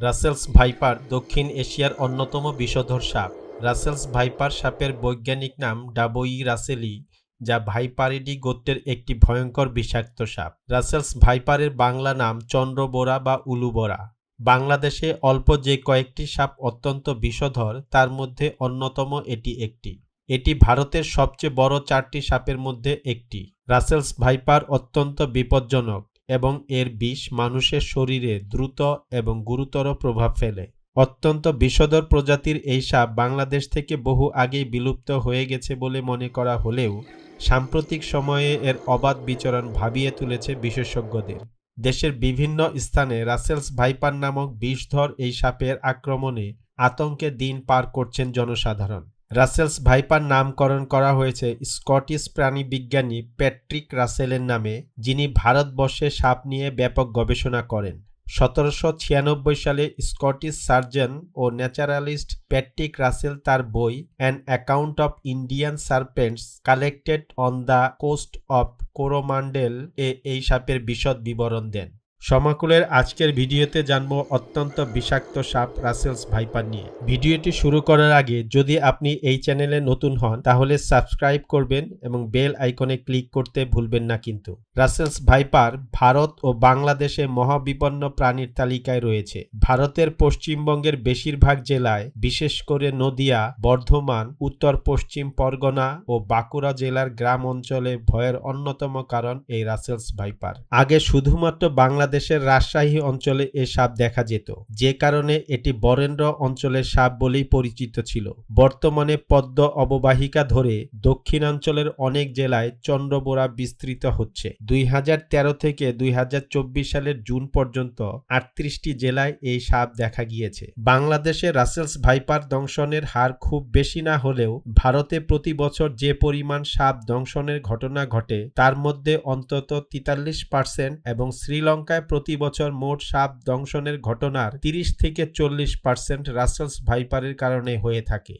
Russell's viper দক্ষিণ এশিয়ার অন্যতম বিষধর সাপ। রাসেলস ভাইপার সাপের বৈজ্ঞানিক নাম ডাবোই রাসেলি, যা ভাইপারিডি গোত্রের একটি ভয়ঙ্কর বিষাক্ত সাপ। রাসেলস ভাইপারের বাংলা নাম চন্দ্রবোরা বা উলুবোরা। বাংলাদেশে অল্প যে কয়েকটি সাপ অত্যন্ত বিষধর, তার মধ্যে অন্যতম এটি একটি। এটি ভারতের সবচেয়ে বড় চারটি সাপের মধ্যে একটি। রাসেলস ভাইপার অত্যন্ত বিপজ্জনক। এবং এর বিষ মানুষের শরীরে দ্রুত এবং গুরুতর প্রভাব ফেলে। অত্যন্ত বিষধর প্রজাতির এই সাপ বাংলাদেশ থেকে বহু আগেই বিলুপ্ত হয়ে গেছে বলে মনে করা হলেও সাম্প্রতিক সময়ে এর অবাধ বিচরণ ভাবিয়ে তুলেছে বিশেষজ্ঞদের। দেশের বিভিন্ন স্থানে রাসেলস ভাইপার নামক বিষধর এই সাপের আক্রমণে আতঙ্কে দিন পার করছেন জনসাধারণ। রাসেলস ভাইপার নামকরণ করা হয়েছে স্কটিশ প্রাণীবিজ্ঞানী প্যাট্রিক রাসেলের নামে, যিনি ভারতবর্ষে সাপ নিয়ে ব্যাপক গবেষণা করেন। সতেরোশো ছিয়ানব্বই সালে স্কটিশ সার্জন ও ন্যাচারালিস্ট প্যাট্রিক রাসেল তার বই an account of Indian serpents collected on the coast of Coromandel এ এই সাপের বিশদ বিবরণ দেন। সমাকুলের আজকের ভিডিওতে জানব অত্যন্ত বিষাক্ত সাপ রাসেলস ভাইপার নিয়ে। ভিডিওটি শুরু করার আগে যদি আপনি এই চ্যানেলে নতুন হন, তাহলে সাবস্ক্রাইব করবেন এবং বেল আইকনে ক্লিক করতে ভুলবেন না কিন্তু। রাসেলস ভাইপার ভারত ও বাংলাদেশে মহাবিপন্ন প্রাণীর তালিকায় রয়েছে। ভারতের পশ্চিমবঙ্গের বেশিরভাগ জেলায়, বিশেষ করে নদিয়া, বর্ধমান উত্তর পশ্চিম পরগনা ও বাঁকুড়া জেলার গ্রাম অঞ্চলে ভয়ের অন্যতম কারণ এই রাসেলস ভাইপার। আগে শুধুমাত্র বাংলাদেশের রাজশাহী অঞ্চলে এ সাপ দেখা যেত। যে কারণে এটি বরেন্দ্র অঞ্চলের সাপ বলেই পরিচিত ছিল। বর্তমানে পদ্ম অববাহিকা ধরে দক্ষিণাঞ্চলের অনেক জেলায় চন্দ্রবোরা বিস্তৃত হচ্ছে। দুই হাজার তেরো থেকে দুই হাজার চব্বিশ সালের জুন পর্যন্ত আটত্রিশটি জেলায় এই সাপ দেখা গিয়েছে। বাংলাদেশে রাসেলস ভাইপার দংশনের হার খুব বেশি না হলেও ভারতে প্রতি বছর যে পরিমাণ সাপ দংশনের ঘটনা ঘটে তার মধ্যে অন্তত তেতাল্লিশ পার্সেন্ট এবং শ্রীলঙ্কায় প্রতি বছর মোট সাপ দংশনের ঘটনার তিরিশ থেকে চল্লিশ পার্সেন্ট রাসেলস ভাইপারের কারণে হয়ে থাকে।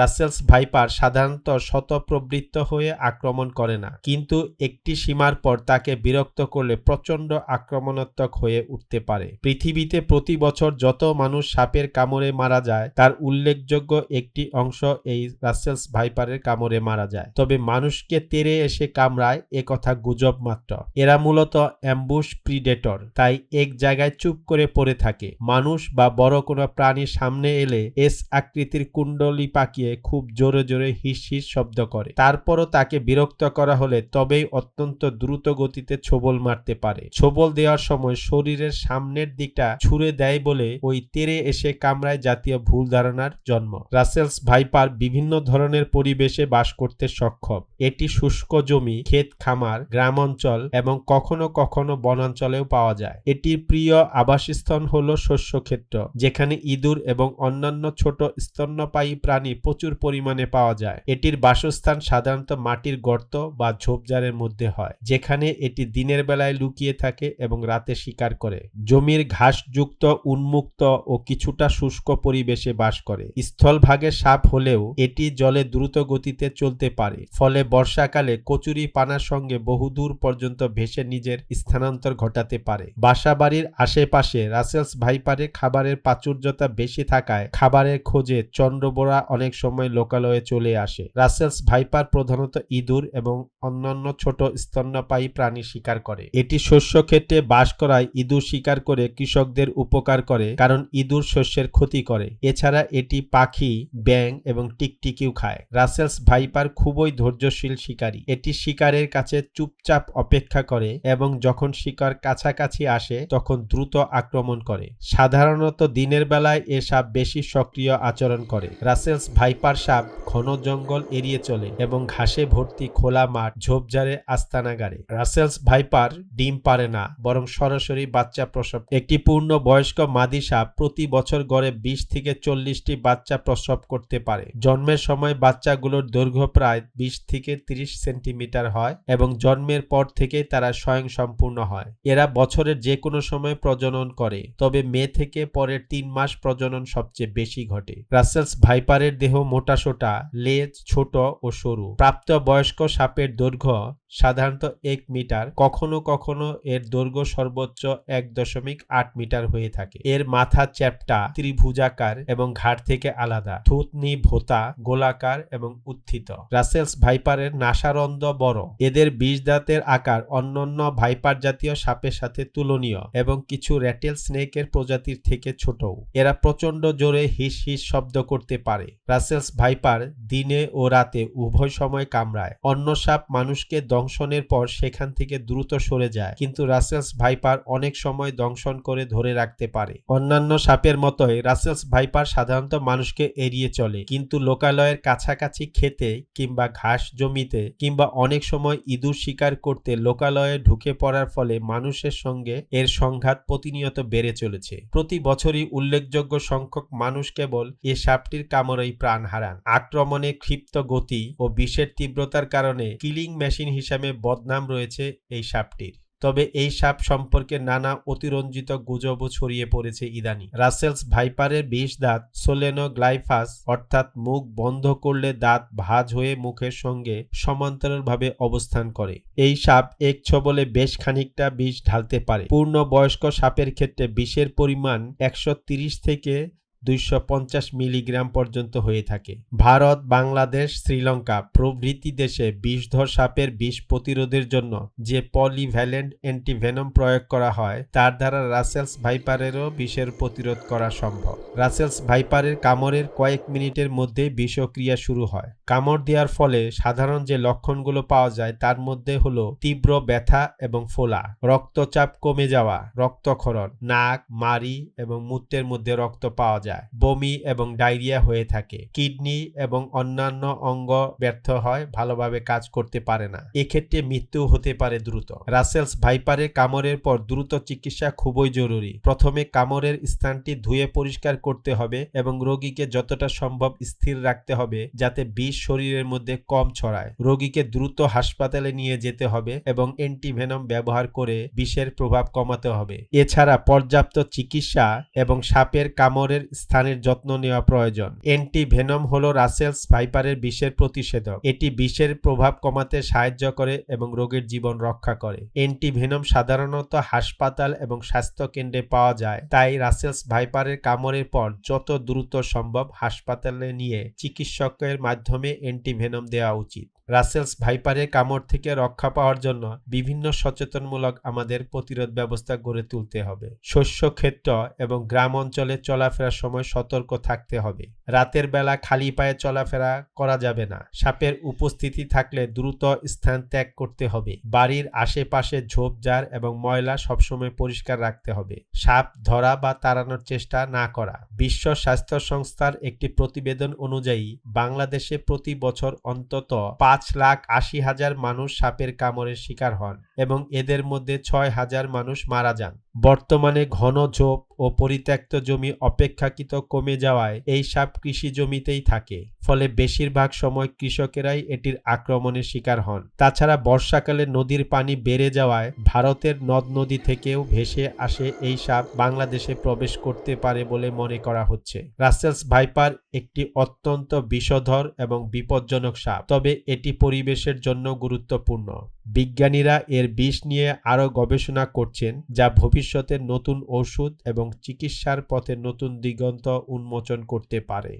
রাসেলস ভাইপার সাধারণত শতপ্রবৃত্ত হয়ে আক্রমণ করে না, কিন্তু একটি সীমার পর তাকে বিরক্ত করলে প্রচণ্ড আক্রমণাত্মক হয়ে উঠতে পারে। পৃথিবীতে প্রতি বছর যত মানুষ সাপের কামড়ে মারা যায়, তার উল্লেখযোগ্য একটি অংশ এই রাসেলস ভাইপারের কামড়ে মারা যায়। তবে মানুষকে তেড়ে এসে কামড়ায় এ কথা গুজব মাত্র। এরা মূলত অ্যাম্বুশ প্রিডেটর, তাই এক জায়গায় চুপ করে পড়ে থাকে। মানুষ বা বড় কোনো প্রাণীর সামনে এলে এস আকৃতির কুণ্ডলি পাকিয়ে খুব জোরে জোরে হিস হিস শব্দ করে। তারপরও তাকে বিরক্ত করা হলে তবেই অত্যন্ত দ্রুত গতিতে ছোবল মারতে পারে। ছোবল দেওয়ার সময় শরীরের সামনের দিকটা ছুঁড়ে দেয় বলে ওই তেরে এসে কামড়ায় জাতীয় ভুল ধারণার জন্ম। রাসেলস ভাইপার বিভিন্ন ধরনের পরিবেশে বাস করতে সক্ষম। এটি শুষ্ক জমি, ক্ষেত খামার গ্রাম অঞ্চল এবং কখনো কখনো বনাঞ্চলেও পাওয়া যায়। এটির প্রিয় আবাসস্থল হলো শস্যক্ষেত্র, যেখানে ইঁদুর এবং অন্যান্য ছোট স্তন্যপায়ী প্রাণী প্রচুর পরিমাণে পাওয়া যায়। এটির বাসস্থান সাধারণত মাটির গর্ত বা ঝোপঝাড়ের মধ্যে হয়, যেখানে এটি দিনের বেলায় লুকিয়ে থাকে এবং রাতে শিকার করে। জমির ঘাসযুক্ত, উন্মুক্ত ও কিছুটা শুষ্ক পরিবেশে বাস করে। স্থলভাগে সাপ হলেও এটি জলে দ্রুত গতিতে চলতে পারে, ফলে বর্ষাকালে কচুরি পানার সঙ্গে বহুদূর পর্যন্ত ভেসে নিজের স্থানান্তর ঘটাতে পারে। বাসাবাড়ির আশেপাশে রাসেলস ভাইপারে খাবারের প্রাচুর্যতা বেশি থাকায় খাবারের খোঁজে চন্দ্রবোরা অনেক সময় লোকালয়ে চলে আসে। রাসেলস ভাইপার প্রধানত ইঁদুর এবং অন্যান্য ছোট স্তন্যপায়ী প্রাণী শিকার করে। এটি শস্য ক্ষেত্রে বাস করায় ইঁদুর শিকার করে কৃষকদের উপকার করে কারণ ইঁদুর শস্যের ক্ষতি করে। এছাড়া এটি পাখি ব্যাং এবং টিকটিকিও খায়। রাসেলস ভাইপার খুবই ধৈর্যশীল শিকারী। এটি শিকারের কাছে চুপচাপ অপেক্ষা করে এবং যখন শিকার কাছাকাছি আসে, তখন দ্রুত আক্রমণ করে। সাধারণত দিনের বেলায় এ সাপ বেশি সক্রিয় আচরণ করে। রাসেলস ভাইপার সাপ ঘন জঙ্গল এড়িয়ে চলে এবং ঘাসে ভর্তি খোলা মাঠ, ঝোপঝাড়ে আস্তানা গাড়ে রাসেলস ভাইপার ডিম পারে না, বরং সরাসরি বাচ্চা প্রসব। একটি পূর্ণ বয়স্ক মাদি সাপ প্রতি বছর গড়ে বিশ থেকে চল্লিশটি বাচ্চা প্রসব করতে পারে। জন্মের সময় বাচ্চাগুলোর দৈর্ঘ্য প্রায় বিশ থেকে তিরিশ সেন্টিমিটার হয় এবং জন্মের পর থেকেই তারা স্বয়ং সম্পূর্ণ হয়। এরা বছরের যে কোনো সময় প্রজনন করে, তবে মে থেকে পরের তিন মাস প্রজনন সবচেয়ে বেশি ঘটে। রাসেলস ভাইপারের দেহ মোটাসোটা, লেজ ছোট ও সরু। প্রাপ্ত বয়স্ক সাপের দৈর্ঘ্য সাধারণত এক মিটার, কখনো কখনো এর দৈর্ঘ্য সর্বোচ্চ এক দশমিক আট মিটার হয়ে থাকে। এর মাথা চ্যাপ্টা ত্রিভুজাকার এবং ঘাড় থেকে আলাদা। থুতনি, ভোতা, গোলাকার এবং উত্থিত। রাসেলস ভাইপারের নাসারন্দ বড়। এদের বিষ দাঁতের আকার অন্যান্য ভাইপার জাতীয় সাপের সাথে তুলনীয় এবং কিছু র্যাটেল স্নেকের প্রজাতির থেকে ছোট এরা প্রচণ্ড জোরে হিস হিস শব্দ করতে পারে। রাসেলস ভাইপার দিনে ও রাতে উভয় সময় কামড়ায়। অন্য সাপ মানুষকে দংশনের পর সেখান থেকে দ্রুত সরে যায়। কিন্তু রাসেলস ভাইপার অনেক সময় দংশন করে ধরে রাখতে পারে। অন্যান্য সাপের মতোই রাসেলস ভাইপার সাধারণত মানুষকে এড়িয়ে চলে। কিন্তু লোকালয়ের কাছাকাছি খেতে কিংবা ঘাস জমিতে কিংবা অনেক সময় ইঁদুর শিকার করতে লোকালয়ে ঢুকে পড়ার ফলে মানুষের সঙ্গে এর সংঘাত প্রতিনিয়ত বেড়ে চলেছে। প্রতি বছরই উল্লেখযোগ্য সংখ্যক মানুষ কেবল এ সাপটির কামড়েই প্রাণ হারান। আক্রমণে ক্ষিপ্ত গতি ও বিষের তীব্রতার কারণে কিলিং মেশিন হিসাবে বদনাম রয়েছে এই সাপটির। তবে এই সাপ সম্পর্কে নানা অতিরঞ্জিত গুজবও ছড়িয়ে পড়েছে ইদানি। রাসেলস ভাইপারের বিষ দাঁত, সোলেনো গ্লাইফাস, অর্থাৎ মুখ বন্ধ করলে দাঁত ভাজ হয়ে মুখের সঙ্গে সমান্তরালভাবে অবস্থান করে। এই সাপ এক ছবলে বেশ খানিকটা বিষ ঢালতে পারে। পূর্ণ বয়স্ক সাপের ক্ষেত্রে বিষের পরিমাণ একশো ত্রিশ থেকে দুইশো পঞ্চাশ মিলিগ্রাম পর্যন্ত হয়ে থাকে। ভারত, বাংলাদেশ, শ্রীলঙ্কা প্রভৃতি দেশে বিষধর সাপের বিষ প্রতিরোধের জন্য যে পলিভ্যালেন্ট অ্যান্টিভেনম প্রয়োগ করা হয়, তার দ্বারা রাসেলস ভাইপারেরও বিষের প্রতিরোধ করা সম্ভব। রাসেলস ভাইপারের কামড়ের কয়েক মিনিটের মধ্যে বিষক্রিয়া শুরু হয়। কামড় দেওয়ার ফলে সাধারণ যে লক্ষণগুলো পাওয়া যায়, তার মধ্যে হলো তীব্র ব্যথা এবং ফোলা, রক্তচাপ কমে যাওয়া, রক্তক্ষরণ, নাক, মাড়ি এবং মূত্রের মধ্যে রক্ত পাওয়া যায়। যায়। বমি এবং ডায়রিয়া হয়ে থাকে। কিডনি এবং অন্যান্য অঙ্গ ব্যর্থ হয়, ভালোভাবে কাজ করতে পারে না। এক্ষেত্রে মৃত্যু হতে পারে দ্রুত। রাসেলস ভাইপারের কামড়ের পর দ্রুত চিকিৎসা খুবই জরুরি। প্রথমে কামড়ের স্থানটি ধুয়ে পরিষ্কার করতে হবে এবং রোগীকে যতটা সম্ভব স্থির রাখতে হবে, যাতে বিষ শরীরের মধ্যে কম ছড়ায়। রোগীকে দ্রুত হাসপাতালে নিয়ে যেতে হবে এবং অ্যান্টিভেনম ব্যবহার করে বিষের প্রভাব কমাতে হবে। এছাড়া পর্যাপ্ত চিকিৎসা এবং সাপের কামড়ের স্থানের যত্ন নেওয়া প্রয়োজন। অ্যান্টি ভেনম হল রাসেলস ভাইপারের বিষের প্রতিষেধক। এটি বিষের প্রভাব কমাতে সাহায্য করে এবং রোগীর জীবন রক্ষা করে। অ্যান্টি ভেনম সাধারণত হাসপাতাল এবং স্বাস্থ্য কেন্দ্রে পাওয়া যায়। তাই রাসেলস ভাইপারের কামড়ের পর যত দ্রুত সম্ভব হাসপাতালে নিয়ে চিকিৎসকের মাধ্যমে অ্যান্টি ভেনম দেওয়া উচিত। রাসেলস ভাইপারের কামড় থেকে রক্ষা পাওয়ার জন্য বিভিন্ন সচেতনমূলক আমাদের প্রতিরোধ ব্যবস্থা গড়ে তুলতে হবে। শস্য ক্ষেত্র এবং গ্রাম অঞ্চলে চলাফেরার সময় সতর্ক থাকতে হবে। রাতের বেলা খালি পায়ে চলাফেরা করা যাবে না। সাপের উপস্থিতি থাকলে দ্রুত স্থান ত্যাগ করতে হবে। বাড়ির আশেপাশে ঝোপঝাড় এবং ময়লা সবসময় পরিষ্কার রাখতে হবে। সাপ ধরা বা তাড়ানোর চেষ্টা না করা। বিশ্ব স্বাস্থ্য সংস্থার একটি প্রতিবেদন অনুযায়ী বাংলাদেশে প্রতি বছর অন্তত পাঁচ লাখ আশি হাজার মানুষ সাপের কামড়ের শিকার হন এবং এদের মধ্যে ছয় হাজার মানুষ মারা যান। বর্তমানে ঘন ঝোপ ও পরিত্যক্ত জমি অপেক্ষাকৃত কমে যাওয়ায় এই সাপ কৃষি জমিতেই থাকে। ফলে বেশিরভাগ সময় কৃষকেরাই এটির আক্রমণের শিকার হন। তাছাড়া বর্ষাকালে নদীর পানি বেড়ে যাওয়ায় ভারতের নদ নদী থেকেও ভেসে আসে এই সাপ বাংলাদেশে প্রবেশ করতে পারে বলে মনে করা হচ্ছে। রাসেলস ভাইপার একটি অত্যন্ত বিষধর এবং বিপজ্জনক সাপ, তবে এটি পরিবেশের জন্য গুরুত্বপূর্ণ। বিজ্ঞানীরা এর বিষ নিয়ে আরও গবেষণা করছেন, যা ভবিষ্যতের নতুন ওষুধ এবং চিকিৎসার পথে নতুন দিগন্ত উন্মোচন করতে পারে।